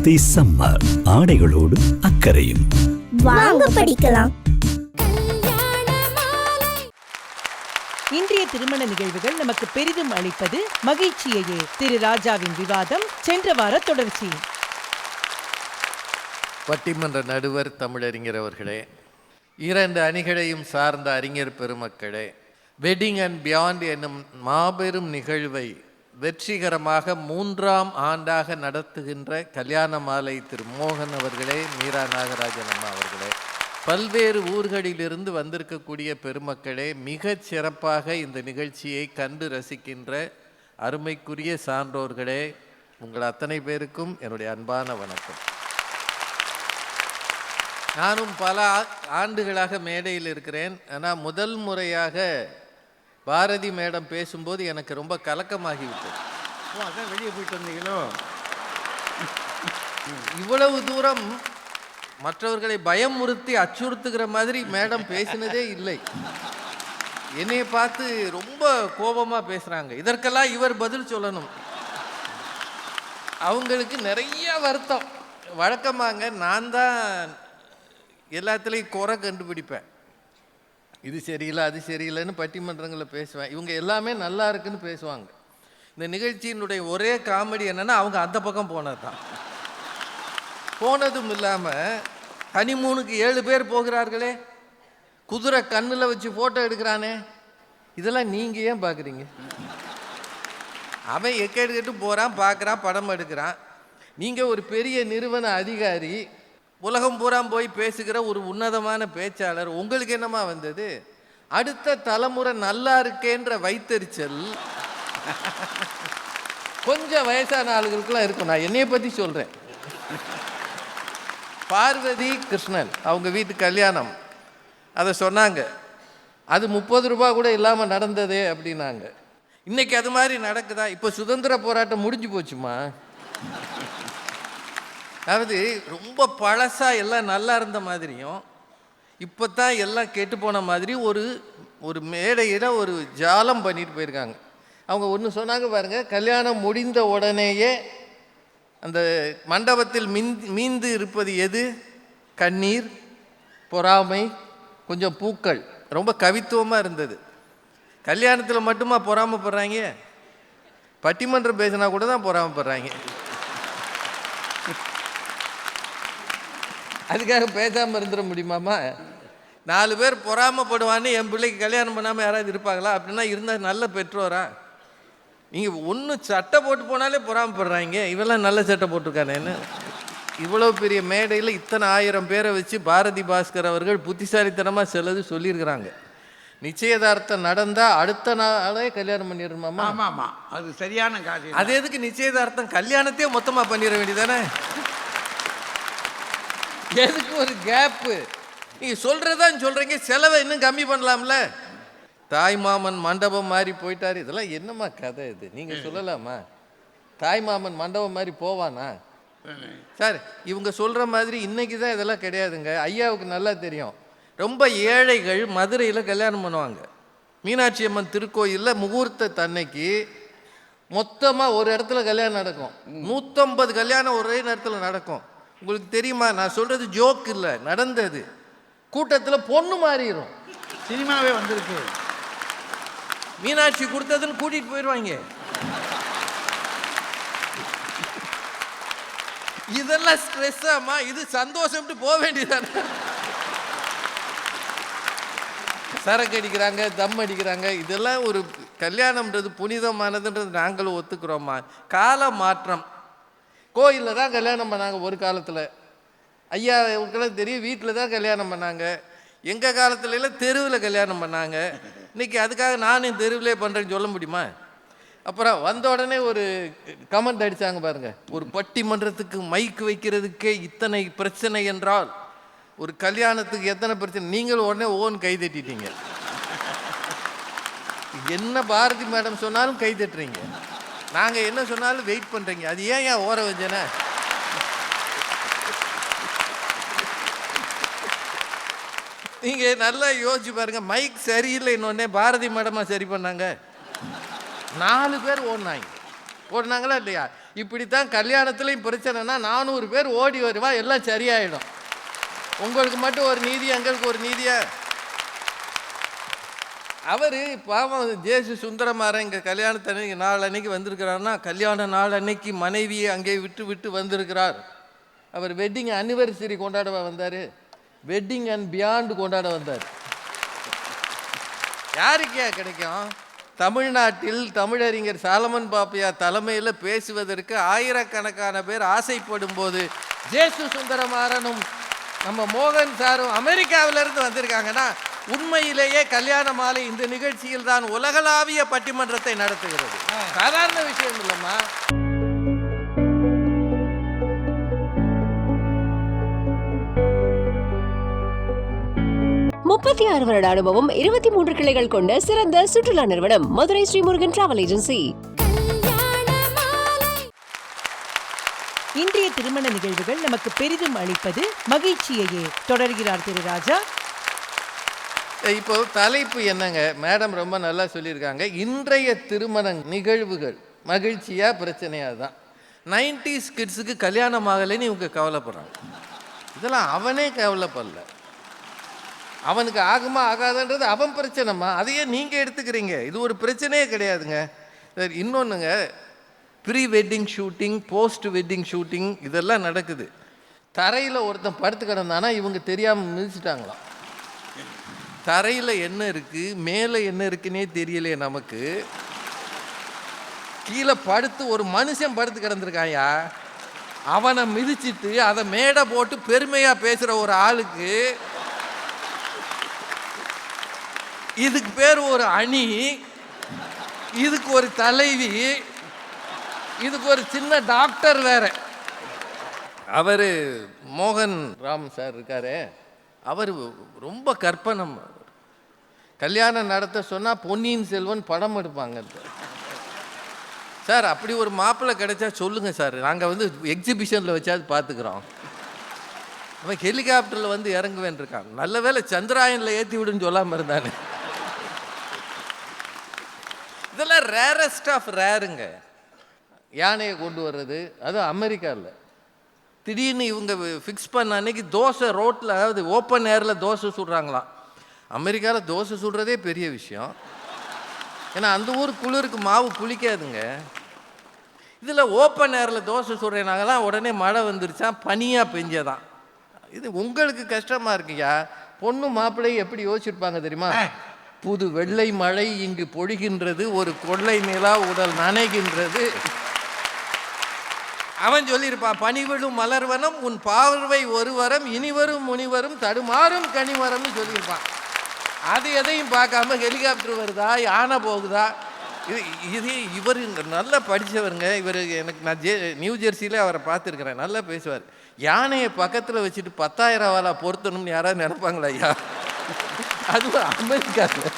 போத்தி summer ஆடைகளோடு அக்கறையும். வாங்க படிக்கலாம். கல்யாண மாலை இன்றைய திருமண நிகழ்வுகள் நமக்கு பெரிதும் அளிப்பது மகிழ்ச்சியையே. திரு ராஜாவின் விவாதம் சென்ற வார தொடர்ச்சி. பட்டிமன்ற நடுவர் தமிழறிஞர் அவர்களே இரண்டு அணிகளையும் சார்ந்த அறிஞர் பெருமக்களே வெட்டிங் அண்ட் பியாண்ட் என்னும் மாபெரும் நிகழ்வை வெற்றிகரமாக மூன்றாம் ஆண்டாக நடத்துகின்ற கல்யாண மாலை திரு மோகன் அவர்களே மீரா நாகராஜன் அம்மா அவர்களே. பல்வேறு ஊர்களிலிருந்து வந்திருக்கக்கூடிய பெருமக்களே மிகச் சிறப்பாக இந்த நிகழ்ச்சியை கண்டு ரசிக்கின்ற அருமைக்குரிய சான்றோர்களே உங்கள் அத்தனை பேருக்கும் என்னுடைய அன்பான வணக்கம். நானும் பல ஆ- ஆண்டுகளாக மேடையில் இருக்கிறேன். ஆனால் முதல் முறையாக பாரதி மேடம் பேசும்போது எனக்கு ரொம்ப கலக்கமாகிவிட்டது. ஓ அதான் வெளியே போயிட்டு வந்தீங்களோ? இவ்வளவு தூரம் மற்றவர்களை பயமுறுத்தி அச்சுறுத்துகிற மாதிரி மேடம் பேசினதே இல்லை. என்னைய பார்த்து ரொம்ப கோபமாக பேசுகிறாங்க இதற்கெல்லாம் இவர் பதில் சொல்லணும். அவங்களுக்கு நிறைய வருத்தம். வழக்கமாங்க நான் தான் எல்லாத்துலேயும் குறை கண்டுபிடிப்பேன். இது சரியில்லை அது சரியில்லைன்னு பட்டிமன்றங்களில் பேசுவேன். இவங்க எல்லாமே நல்லா இருக்குன்னு பேசுவாங்க. இந்த நிகழ்ச்சியினுடைய ஒரே காமெடி என்னென்னா அவங்க அந்த பக்கம் போனது தான் போனதும் இல்லாமல் ஹனிமூனுக்கு ஏழு பேர் போகிறார்களே. குதிரை கண்ணில் வச்சு ஃபோட்டோ எடுக்கிறானே. இதெல்லாம் நீங்கள் ஏன் பார்க்குறீங்க அவன் எக்கெடுக்கிட்டு போகிறான் பார்க்குறான் படம் எடுக்கிறான். நீங்கள் ஒரு பெரிய நிறுவன அதிகாரி உலகம் பூரா போய் பேசுகிற ஒரு உன்னதமான பேச்சாளர் உங்களுக்கு என்னமா வந்தது? அடுத்த தலைமுறை நல்லா இருக்கேன்ற வைத்தறிச்சல். கொஞ்சம் வயசான ஆளுகளுக்கெல்லாம் இருக்கும். நான் என்னைய பற்றி சொல்கிறேன் பார்வதி கிருஷ்ணன் அவங்க வீட்டு கல்யாணம். அதை சொன்னாங்க. அது முப்பது ரூபா கூட இல்லாமல் நடந்ததே அப்படின்னாங்க. இன்னைக்கு அது மாதிரி நடக்குதா? இப்போ சுதந்திர போராட்டம் முடிஞ்சு போச்சுமா? அதாவது ரொம்ப பழசாக எல்லாம் நல்லா இருந்த மாதிரியும் இப்போ தான் எல்லாம் கெட்டு போன மாதிரி ஒரு ஒரு மேடையில் ஒரு ஜாலம் பண்ணிட்டு போயிருக்காங்க. அவங்க ஒன்று சொன்னாங்க பாருங்கள் கல்யாணம் முடிந்த உடனேயே அந்த மண்டபத்தில் மின் மீந்து இருப்பது எது? கண்ணீர் பொறாமை கொஞ்சம் பூக்கள். ரொம்ப கவித்துவமாக இருந்தது. கல்யாணத்தில் மட்டுமா பொறாமைப்படுறாங்க? பட்டிமன்றம் பேசினா கூட தான் பொறாமைப்படுறாங்க. அதுக்காக பேசாமல் இருந்துட முடியுமாமா? நாலு பேர் பொறாமைப்படுவான்னு என் பிள்ளைக்கு கல்யாணம் பண்ணாமல் யாராவது இருப்பாங்களா? அப்படின்னா இருந்தால் நல்ல பெற்றோரா? நீங்கள் ஒன்று சட்டை போட்டு போனாலே பொறாமைப்படுறாங்க. இவெல்லாம் நல்ல சட்டை போட்டிருக்கானேன்னு இவ்வளோ பெரிய மேடையில் இத்தனை ஆயிரம் பேரை வச்சு பாரதி பாஸ்கர் அவர்கள் புத்திசாலித்தனமாக சிலது சொல்லியிருக்கிறாங்க. நிச்சயதார்த்தம் நடந்தால் அடுத்த நாளே கல்யாணம் பண்ணிடணுமாமா? ஆமா ஆமா அது சரியான காரியம் அது எதுக்கு நிச்சயதார்த்தம்? கல்யாணத்தையே மொத்தமாக பண்ணிட வேண்டியதானே? எதுக்கு ஒரு கேப்பு நீங்கள் சொல்கிறதான் சொல்கிறீங்க செலவை இன்னும் கம்மி பண்ணலாம்ல? தாய்மாமன் மண்டபம் மாதிரி போயிட்டாரு. இதெல்லாம் என்னம்மா கதை இது? நீங்க சொல்லலாமா? தாய்மாமன் மண்டபம் மாதிரி போவானா? சார் இவங்க சொல்ற மாதிரி இன்னைக்கு தான் இதெல்லாம் கிடையாதுங்க. ஐயாவுக்கு நல்லா தெரியும். ரொம்ப ஏழைகள் மதுரையில் கல்யாணம் பண்ணுவாங்க. மீனாட்சி அம்மன் திருக்கோயிலில் முகூர்த்த தன்னைக்கு மொத்தமாக ஒரு இடத்துல கல்யாணம் நடக்கும். நூற்றம்பது கல்யாணம் ஒரே நேரத்தில் நடக்கும். உங்களுக்கு தெரியுமா? நான் சொல்கிறது ஜோக் இல்லை நடந்தது. கூட்டத்தில் பொண்ணு மாறிடும் சினிமாவே வந்திருக்கு. மீனாட்சி கொடுத்ததுன்னு கூட்டிகிட்டு போயிடுவாங்க இதெல்லாம் ஸ்ட்ரெஸ் ஆமா இது சந்தோஷம்ட்டு போக வேண்டியதானே சரக்கு அடிக்கிறாங்க தம் அடிக்கிறாங்க. இதெல்லாம் ஒரு கல்யாணம்ன்றது புனிதமானதுன்றது நாங்களும் ஒத்துக்கிறோமா கால மாற்றம் கோயிலில் தான் கல்யாணம் பண்ணாங்க ஒரு காலத்தில். ஐயா இவங்களுக்கெல்லாம் தெரியும் வீட்டில் தான் கல்யாணம் பண்ணாங்க. எங்கள் காலத்துலலாம் தெருவில் கல்யாணம் பண்ணாங்க. இன்றைக்கி அதுக்காக நானும் தெருவிலே பண்ணுறேன்னு சொல்ல முடியுமா? அப்புறம் வந்த உடனே ஒரு கமெண்ட் அடித்தாங்க பாருங்கள் ஒரு பட்டிமன்றத்துக்கு மைக் வைக்கிறதுக்கே இத்தனை பிரச்சனை என்றால் ஒரு கல்யாணத்துக்கு எத்தனை பிரச்சனை? நீங்களும் உடனே ஓன் கை தட்டிட்டீங்க. என்ன பாரதி மேடம் சொன்னாலும் கை தட்டுறீங்க. நாங்கள் என்ன சொன்னாலும் வெயிட் பண்ணுறீங்க அது ஏன் ஏன் ஓர வஞ்சனை நீங்கள் நல்லா யோசிச்சு பாருங்கள் மைக் சரியில்லை இன்னொன்னே பாரதி மேடமாக சரி பண்ணாங்க. நாலு பேர் ஓடினாங்க. ஓடினாங்களா இல்லையா? இப்படித்தான் கல்யாணத்துலேயும் பிரச்சனைனா நானூறு பேர் ஓடி வருவா எல்லாம் சரியாயிடும். உங்களுக்கு மட்டும் ஒரு நீதி எங்களுக்கு ஒரு நீதியாக அவர் பாவம் ஜேசு சுந்தரமாரன் இங்கே கல்யாணத்தன்னைக்கு நாளன்னைக்கு வந்திருக்கிறாருன்னா கல்யாண நாள் அன்னைக்கு மனைவியை அங்கே விட்டு விட்டு வந்திருக்கிறார். அவர் வெட்டிங் அனிவர்சரி கொண்டாட வந்தார்? வெட்டிங் அண்ட் பியாண்டு கொண்டாட வந்தார். யாருக்கே கிடைக்கும்? தமிழ்நாட்டில் தமிழறிஞர் சாலமன் பாப்பையா தலைமையில் பேசுவதற்கு ஆயிரக்கணக்கான பேர் ஆசைப்படும் போது ஜேசு சுந்தரமாறனும் நம்ம மோகன் சாரும் அமெரிக்காவிலிருந்து வந்திருக்காங்கன்னா உண்மையிலேயே கல்யாண மாலை இந்த நிகழ்ச்சியில் தான் உலகளாவிய பட்டிமன்றத்தை நடத்துகிறது. சாதாரண விஷயம் இல்லைம்மா. முப்பத்தி ஆறு வருட அனுபவம் இருபத்தி மூன்று கிளைகள் கொண்ட சிறந்த சுற்றுலா நிறுவனம் மதுரை ஸ்ரீமுருகன் டிராவல் ஏஜென்சி கல்யாண மாலை இன்றைய திருமண நிகழ்வுகள் நமக்கு பெரிதும் அளிப்பது மகிழ்ச்சியையே. தொடர்கிறார் திரு ராஜா. இப்போ தலைப்பு என்னங்க? மேடம் ரொம்ப நல்லா சொல்லியிருக்காங்க. இன்றைய திருமண நிகழ்வுகள். மகிழ்ச்சியாக பிரச்சனையாக தான் நைன்டிஸ் கிட்ஸுக்கு கல்யாணம் ஆகலைன்னு இவங்க கவலைப்படுறாங்க. இதெல்லாம் அவனே கவலைப்படல. அவனுக்கு ஆகுமா ஆகாதன்றது அவன் பிரச்சனைமா அதையே நீங்கள் எடுத்துக்கிறீங்க. இது ஒரு பிரச்சனையே கிடையாதுங்க. சரி இன்னொன்றுங்க pre wedding shooting post wedding shooting இதெல்லாம் நடக்குது. தரையில் ஒருத்தன் படுத்து கிடந்தானா இவங்க தெரியாமல் மிதிச்சிட்டாங்களாம். தரையில் என்ன இருக்குது மேலே என்ன இருக்குன்னே தெரியலையே நமக்கு. கீழே படுத்து ஒரு மனுஷன் படுத்து கிடந்திருக்காயா அவனை மிதிச்சிட்டு அதை மேடை போட்டு பெருமையாக பேசுகிற ஒரு ஆளுக்கு இதுக்கு பேர் ஒரு அணி இதுக்கு ஒரு தலைவி இதுக்கு ஒரு சின்ன டாக்டர் வேற. அவர் மோகன் ராம் சார் இருக்காரு. அவர் ரொம்ப கற்பனம். கல்யாணம் நடத்த சொன்னால் பொன்னியின் செல்வன் படம் எடுப்பாங்க. சார் அப்படி ஒரு மாப்பிள்ளை கிடைச்சா சொல்லுங்கள் சார். நாங்கள் வந்து எக்ஸிபிஷனில் வச்சாது பார்த்துக்குறோம் அவன் ஹெலிகாப்டரில் வந்து இறங்குவேன் இருக்கான். நல்ல வேளை சந்திராயனில் ஏற்றி விடுன்னு சொல்லாமல் இருந்தானே. இதெல்லாம் ரேரஸ்ட் ஆஃப் ரேருங்க யானையை கொண்டு வர்றது? அதுவும் அமெரிக்காவில் திடீர்னு இவங்க ஃபிக்ஸ் பண்ண அன்னைக்கு தோசை ரோட்டில் அதாவது ஓப்பன் ஏரில் தோசை சுடுறாங்களாம். அமெரிக்காவில் தோசை சுடுறதே பெரிய விஷயம். ஏன்னா அந்த ஊர் குளிருக்கு மாவு புளிக்காதுங்க. இதில் ஓப்பன் ஏரில் தோசை சுடுறேனாங்கலாம் உடனே மழை வந்துருச்சான் பனியாக பெஞ்சதான் இது உங்களுக்கு கஷ்டமாக இருக்குயா? பொண்ணு மாப்பிள்ளை எப்படி யோசிச்சிருப்பாங்க தெரியுமா? புது வெள்ளை மழை இங்கு பொழிகின்றது ஒரு கொள்ளை நிலா உடல் நனைகின்றது. அவன் சொல்லியிருப்பான் பணிவிடும் மலர்வனம் உன் பார்வை ஒரு வரம் இனிவரும் முனிவரும் தடுமாறும் கனிவரம்னு சொல்லியிருப்பான். அது எதையும் பார்க்காம ஹெலிகாப்டர் வருதா யானை போகுதா? இது இது இவர் நல்லா படித்தவருங்க இவர் எனக்கு நான் ஜே நியூ ஜெர்சியில் அவரை பார்த்துருக்குறேன். நல்லா பேசுவார். யானையை பக்கத்தில் வச்சுட்டு பத்தாயிரம் வாலா பொருத்தணும்னு யாராவது நினைப்பாங்களா ஐயா? அதுவும் அமெரிக்காவில்.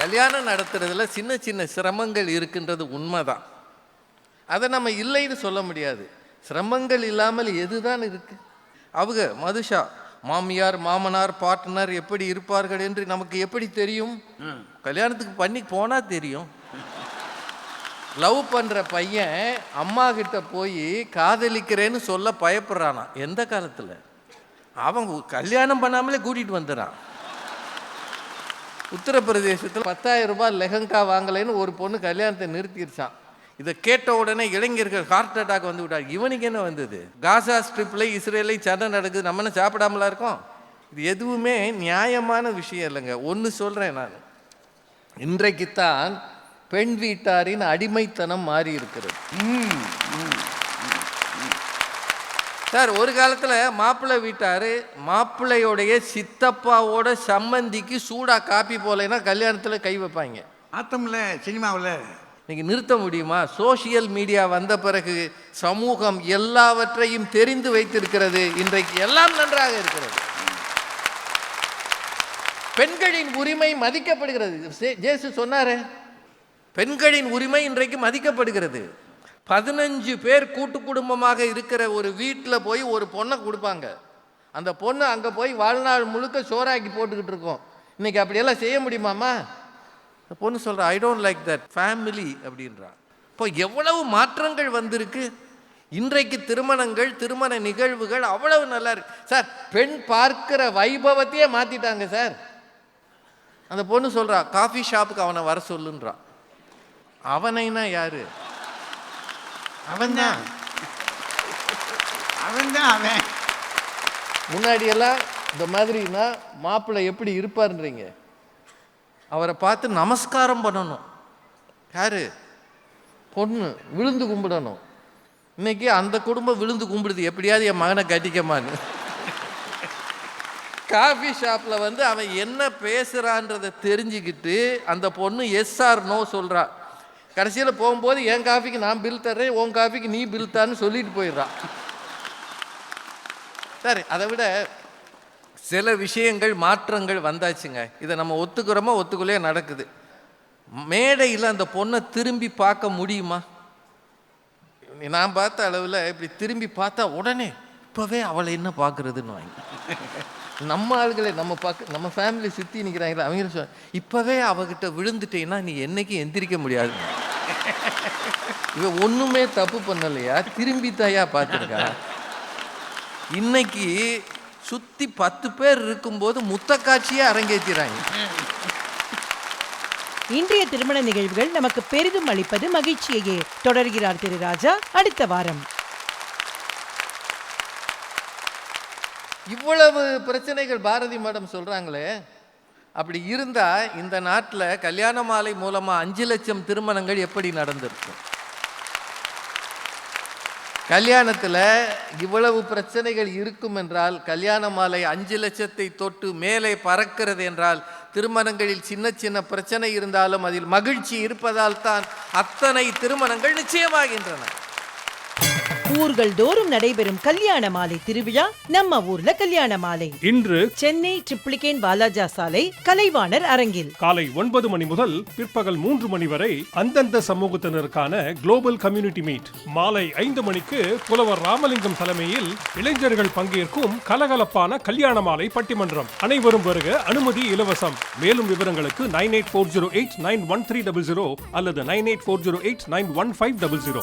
கல்யாணம் நடத்துறதுல சின்ன சின்ன சிரமங்கள் இருக்கின்றது உண்மைதான். அதை நம்ம இல்லைன்னு சொல்ல முடியாது. சிரமங்கள் இல்லாமல் எதுதான் இருக்கு? அவங்க மதுஷா மாமியார் மாமனார் பார்ட்னர் எப்படி இருப்பார்கள் என்று நமக்கு எப்படி தெரியும்? கல்யாணத்துக்கு பண்ணி போனா தெரியும். லவ் பண்ற பையன் அம்மா கிட்ட போய் காதலிக்கிறேன்னு சொல்ல பயப்படுறானா? எந்த காலத்துல? அவன் கல்யாணம் பண்ணாமலே கூட்டிட்டு வந்துடுறான் உத்தரப்பிரதேசத்தில் பத்தாயிரம் ரூபாய் லெஹங்கா வாங்கலைன்னு ஒரு பொண்ணு கல்யாணத்தை நிறுத்திருச்சான். இதை கேட்ட உடனே இளைஞர்கள் ஹார்ட் அட்டாக் வந்து விட்டார் இவனுக்கு என்ன வந்தது? காசா ஸ்ட்ரிப்ல இஸ்ரேலை சண்டை நடக்குது நம்ம என்ன சாப்பிடாமலா இருக்கோம்? இது எதுவுமே நியாயமான விஷயம் இல்லைங்க. ஒன்று சொல்கிறேன் நான். இன்றைக்குத்தான் பெண் வீட்டாரின் அடிமைத்தனம் மாறி இருக்கிறது. சார் ஒரு காலத்தில் மாப்பிள்ளை வீட்டார் மாப்பிள்ளையோடைய சித்தப்பாவோட சம்மந்திக்கு சூடாக காப்பி போலைன்னா கல்யாணத்தில் கை வைப்பாங்க. ஆத்தம்ல சினிமாவில். நீங்கள் நிறுத்த முடியுமா? சோஷியல் மீடியா வந்த பிறகு சமூகம் எல்லாவற்றையும் தெரிந்து வைத்திருக்கிறது. இன்றைக்கு எல்லாம் நன்றாக இருக்கிறது. பெண்களின் உரிமை மதிக்கப்படுகிறது. சே- ஜேசு சொன்னாரே பெண்களின் உரிமை இன்றைக்கு மதிக்கப்படுகிறது. பதினஞ்சு பேர் கூட்டு குடும்பமாக இருக்கிற ஒரு வீட்டில் போய் ஒரு பொண்ணை கொடுப்பாங்க. அந்த பொண்ணு அங்கே போய் வாழ்நாள் முழுக்க சோறாக்கி போட்டுக்கிட்டு இருக்கோம். இன்னைக்கு அப்படியெல்லாம் செய்ய முடியுமாம்மா? அந்த பொண்ணு சொல்கிறா I don't like that family அப்படின்றா. இப்போ எவ்வளவு மாற்றங்கள் வந்திருக்கு? இன்றைக்கு திருமணங்கள் திருமண நிகழ்வுகள் அவ்வளவு நல்லா இருக்கு. சார் பெண் பார்க்கிற வைபவத்தையே மாற்றிட்டாங்க சார். அந்த பொண்ணு சொல்கிறா காஃபி ஷாப்புக்கு அவனை வர சொல்லுன்றா. அவனைனா யாரு? அவன்தான். அவன்தான் அவன். முன்னாடியெல்லாம் இந்த மாதிரினா மாப்பிள்ளை எப்படி இருப்பார்ன்றீங்க? அவரை பார்த்து நமஸ்காரம் பண்ணணும். யார்? பொண்ணு விழுந்து கும்பிடணும். இன்னைக்கு அந்த குடும்பம் விழுந்து கும்பிடுது. எப்படியாவது என் மகனை கட்டிக்கமான்னு. காஃபி ஷாப்பில் வந்து அவன் என்ன பேசுகிறான்றதை தெரிஞ்சுக்கிட்டு அந்த பொண்ணு எஸ் ஆர் நோ சொல்கிறா கடைசியில் போகும்போது என் காஃபிக்கு நான் பில் தர்றேன். உன் காஃபிக்கு நீ பில் தான்னு சொல்லிட்டு போயிடுறான் சரி அதை விட சில விஷயங்கள் மாற்றங்கள் வந்தாச்சுங்க. இதை நம்ம ஒத்துக்கிறோமோ ஒத்துக்குள்ளே நடக்குது. மேடையில் அந்த பொண்ணை திரும்பி பார்க்க முடியுமா? நான் பார்த்த அளவில் இப்படி திரும்பி பார்த்தா உடனே இப்போவே அவளை என்ன பார்க்குறதுன்னு வாங்கி. நம்ம ஆளுகளை நம்ம பார்க்க நம்ம ஃபேமிலி சுற்றி நிற்கிறாங்களே அவங்க சொல் இப்போவே அவகிட்ட விழுந்துட்டேன்னா நீ என்னைக்கும் எந்திரிக்க முடியாது. இவன் ஒன்றுமே தப்பு பண்ணலையா? திரும்பி தாயா பார்த்துருக்கா? இன்னைக்கு சுத்தி பத்து பேர் இருக்கும்போது முத்த காட்சியே அரங்கேற்றிறாங்க இன்றைய திருமண நிகழ்வுகள் நமக்கு பெரிதும் அளிப்பது மகிழ்ச்சியையே. தொடர்கிறார் திரு ராஜா அடுத்த வாரம். இவ்வளவு பிரச்சனைகள் பாரதி மேடம் சொல்றாங்களே. அப்படி இருந்தா இந்த நாட்டில் கல்யாண மாலை மூலமா அஞ்சு லட்சம் திருமணங்கள் எப்படி நடந்திருக்கும்? கல்யாணத்தில் இவ்வளவு பிரச்சனைகள் இருக்கும் என்றால் கல்யாண மாலை அஞ்சு லட்சத்தை தொட்டு மேலே பறக்கிறது என்றால் திருமணங்களில் சின்ன சின்ன பிரச்சனை இருந்தாலும் அதில் மகிழ்ச்சி இருப்பதால் தான் அத்தனை திருமணங்கள் நிச்சயமாகின்றன. ஊர்கள் தோறும் நடைபெறும் கல்யாண மாலை திருவிழா நம்ம ஊர்ல கல்யாண மாலை. இன்று சென்னை ட்ரிப்ளிகேன் வாலாஜா சாலை கலைவாணர் அரங்கில். காலை ஒன்பது மணி முதல் பிற்பகல் மூன்று மணி வரை அந்தந்த சமூகத்தினருக்கான குளோபல் கம்யூனிட்டி மீட் மாலை ஐந்து மணிக்கு புலவர் ராமலிங்கம் தலைமையில் இளைஞர்கள் பங்கேற்கும் கலகலப்பான கல்யாண மாலை பட்டிமன்றம். அனைவரும் வருக அனுமதி இலவசம். மேலும் விவரங்களுக்கு nine eight four zero eight nine one three double zero அல்லது nine eight four zero eight nine one five double zero.